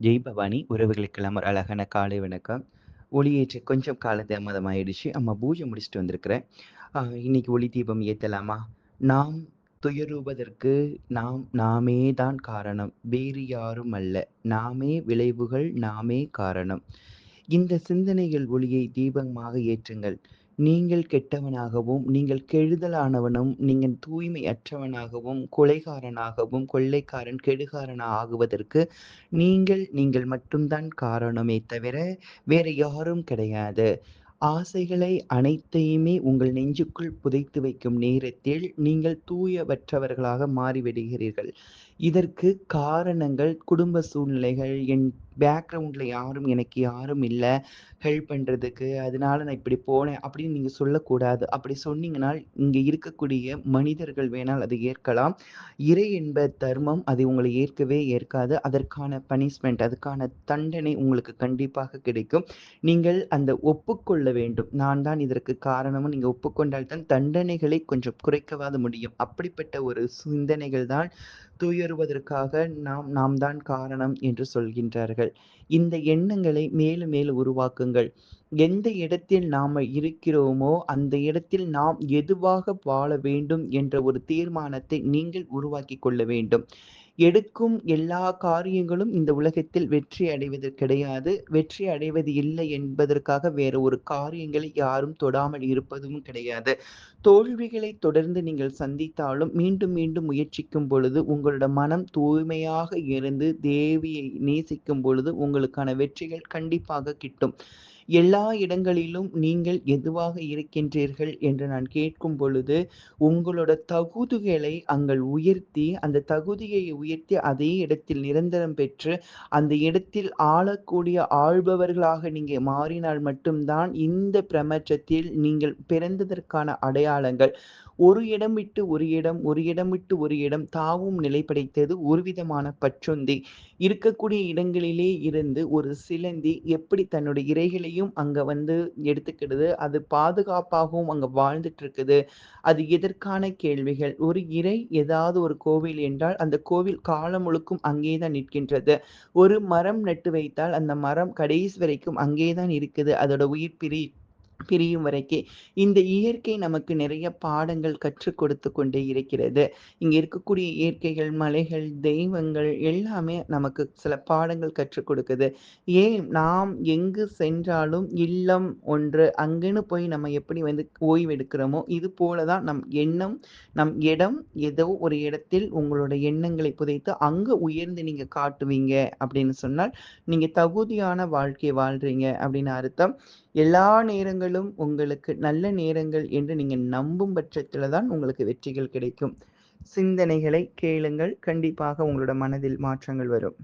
ஜெய் பவானி உறவுகளுக்கெல்லாம் ஒரு அழகான காலை வணக்கம். ஒளியேற்ற கொஞ்சம் கால தாமதம் ஆயிடுச்சு அம்மா பூஜை முடிச்சுட்டு வந்திருக்கிறேன் இன்னைக்கு ஒளி தீபம் ஏத்தலாமா? நாம் துயருவதற்கு நாம் நாமே தான் காரணம். வேறு யாரும் அல்ல. நாமே விளைவுகள் நாமே காரணம். இந்த சிந்தனைகள் ஒளியை தீபமாக ஏற்றுங்கள். நீங்கள் கெட்டவனாகவும் நீங்கள் கெழுதலானவனும் நீங்கள் தூய்மையற்றவனாகவும் கொலைகாரனாகவும் கொள்ளைக்காரன் கெடுகாரன் ஆகுவதற்கு நீங்கள் நீங்கள் மட்டும்தான் காரணமே தவிர வேற யாரும் கிடையாது. ஆசைகளை அனைத்தையுமே உங்கள் நெஞ்சுக்குள் புதைத்து வைக்கும் நேரத்தில் நீங்கள் தூயவற்றவர்களாக மாறிவிடுகிறீர்கள். இதற்கு காரணங்கள் குடும்ப சூழ்நிலைகள் என் பேக்ரவுண்டில் யாரும் எனக்கு யாரும் இல்லை. ஹெல்ப் பண்ணுறதுக்கு அதனால நான் இப்படி போனேன் அப்படின்னு நீங்கள் சொல்லக்கூடாது. அப்படி சொன்னீங்கன்னா இங்கே இருக்கக்கூடிய மனிதர்கள் வேணால் அதை ஏற்கலாம். இறை என்ப தர்மம் அதை உங்களை ஏற்கவே ஏற்காது. அதற்கான பனிஷ்மெண்ட் அதுக்கான தண்டனை உங்களுக்கு கண்டிப்பாக கிடைக்கும். நீங்கள் அந்த ஒப்புக்கொள்ள வேண்டும். நான் தான் இதற்கு காரணமும். நீங்கள் ஒப்புக்கொண்டால் தான் தண்டனைகளை கொஞ்சம் குறைக்கவாது முடியும். அப்படிப்பட்ட ஒரு சிந்தனைகள் தான் துயருவதற்காக நாம் நாம் தான் காரணம் என்று சொல்கின்றார்கள். இந்த எண்ணங்களை மேலும் மேலும் உருவாக்குங்கள். எந்த இடத்தில் நாம இருக்கிறோமோ அந்த இடத்தில் நாம் எதுவாக வாழ வேண்டும் என்ற ஒரு தீர்மானத்தை நீங்கள் உருவாக்கி கொள்ள வேண்டும். எடுக்கும் எல்லா காரியங்களும் இந்த உலகத்தில் வெற்றி அடைவது கிடையாது. வெற்றி அடைவது இல்லை என்பதற்காக வேற ஒரு காரியங்களை யாரும் தொடாமல் இருப்பதும் கிடையாது. தோல்விகளை தொடர்ந்து நீங்கள் சந்தித்தாலும் மீண்டும் மீண்டும் முயற்சிக்கும் பொழுது உங்களோட மனம் தூய்மையாக இருந்து தேவியை நேசிக்கும் பொழுது உங்களுக்கான வெற்றிகள் கண்டிப்பாக கிட்டும். எல்லா இடங்களிலும் நீங்கள் எதுவாக இருக்கின்றீர்கள் என்று நான் கேட்கும் பொழுது உங்களோட தகுதிகளை அங்கள் உயர்த்தி அந்த தகுதியை உயர்த்தி அதே இடத்தில் நிரந்தரம் பெற்று அந்த இடத்தில் ஆளக்கூடிய ஆள்பவர்களாக நீங்கள் மாறினால் மட்டும்தான் இந்த பிரபஞ்சத்தில் நீங்கள் பிறந்ததற்கான அடையாளங்கள். ஒரு இடம் விட்டு ஒரு இடம் ஒரு இடம் விட்டு ஒரு இடம் தாவும் நிலை படைத்தது ஒரு விதமான பச்சுந்தி இருக்கக்கூடிய இடங்களிலே இருந்து ஒரு சிலந்தி எப்படி தன்னுடைய இறைகளையும் அங்க வந்து எடுத்துக்கிடுது. அது பாதுகாப்பாகவும் அங்கே வாழ்ந்துட்டு இருக்குது அது எதற்கான கேள்விகள்? ஒரு இறை ஏதாவது ஒரு கோவில் என்றால் அந்த கோவில் காலம் முழுக்கும் அங்கேதான் நிற்கின்றது. ஒரு மரம் நட்டு வைத்தால் அந்த மரம் கடைசி வரைக்கும் அங்கேதான் இருக்குது. அதோட உயிர் பிரி பிரியும் வரைக்கும் இந்த இயற்கை நமக்கு நிறைய பாடங்கள் கற்றுக் கொடுத்து கொண்டே இருக்கிறது. இங்க இருக்கக்கூடிய இயற்கைகள் மலைகள் தெய்வங்கள் எல்லாமே நமக்கு சில பாடங்கள் கற்றுக் கொடுக்குது. ஏன் நாம் எங்கு சென்றாலும் இல்லம் ஒன்று அங்குன்னு போய் நம்ம எப்படி வந்து ஓய்வு எடுக்கிறோமோ இது போலதான் நம் எண்ணம் நம் இடம் ஏதோ ஒரு இடத்தில் உங்களோட எண்ணங்களை புதைத்து அங்க உயர்ந்து நீங்க காட்டுவீங்க அப்படின்னு சொன்னால் நீங்க தகுதியான வாழ்க்கையை வாழ்றீங்க அப்படின்னு அர்த்தம். எல்லா நேரங்களும் உங்களுக்கு நல்ல நேரங்கள் என்று நீங்கள் நம்பும் பட்சத்தில் தான் உங்களுக்கு வெற்றிகள் கிடைக்கும். சிந்தனைகளை கேளுங்கள். கண்டிப்பாக உங்களோட மனதில் மாற்றங்கள் வரும்.